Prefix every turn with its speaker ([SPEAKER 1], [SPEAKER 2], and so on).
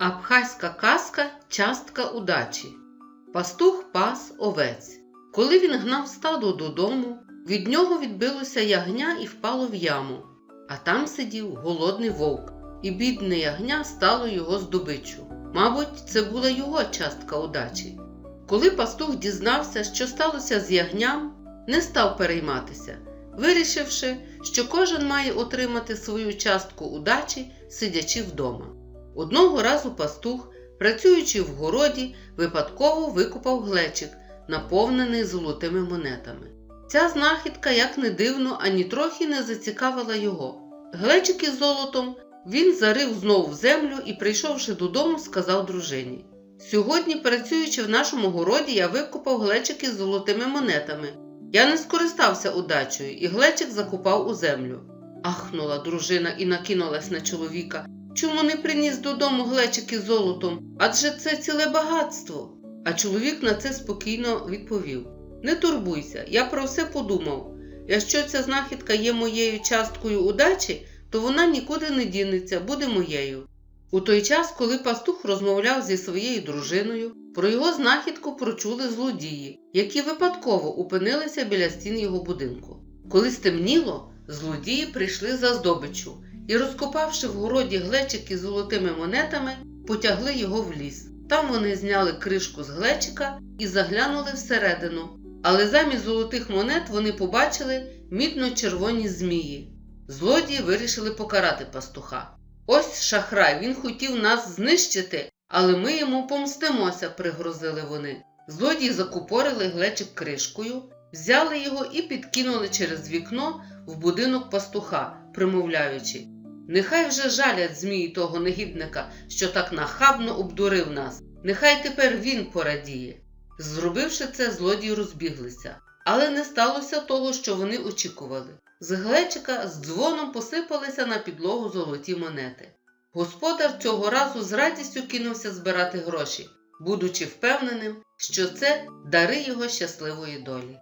[SPEAKER 1] Абхазька казка частка удачі. Пастух пас овець. Коли він гнав стадо додому, від нього відбилося ягня і впало в яму, а там сидів голодний вовк, і бідне ягня стало його здобиччю. Мабуть, це була його частка удачі. Коли пастух дізнався, що сталося з ягням, не став перейматися, вирішивши, що кожен має отримати свою частку удачі, сидячи вдома. Одного разу пастух, працюючи в городі, випадково викопав глечик, наповнений золотими монетами. Ця знахідка, як не дивно, ані трохи не зацікавила його. Глечик із золотом він зарив знову в землю і, прийшовши додому, сказав дружині: Сьогодні, працюючи в нашому городі, я викопав глечик із золотими монетами. Я не скористався удачею, і глечик закопав у землю. Ахнула дружина і накинулась на чоловіка. Чому не приніс додому глечик із золотом? Адже це ціле багатство. А чоловік на це спокійно відповів: Не турбуйся, я про все подумав. Якщо ця знахідка є моєю часткою удачі, то вона нікуди не дінеться, буде моєю. У той час, коли пастух розмовляв зі своєю дружиною, про його знахідку прочули злодії, які випадково опинилися біля стін його будинку. Коли стемніло, злодії прийшли за здобиччю і, розкопавши в городі глечик із золотими монетами, потягли його в ліс. Там вони зняли кришку з глечика і заглянули всередину. Але замість золотих монет вони побачили мідно-червоні змії. Злодії вирішили покарати пастуха. Ось шахрай, він хотів нас знищити, але ми йому помстимося, пригрозили вони. Злодії закупорили глечик кришкою, взяли його і підкинули через вікно в будинок пастуха, примовляючи Нехай вже жалять змії того негідника, що так нахабно обдурив нас. Нехай тепер він порадіє. Зробивши це, злодії розбіглися, але не сталося того, що вони очікували. З глечика з дзвоном посипалися на підлогу золоті монети. Господар цього разу з радістю кинувся збирати гроші, будучи впевненим, що це дари його щасливої долі.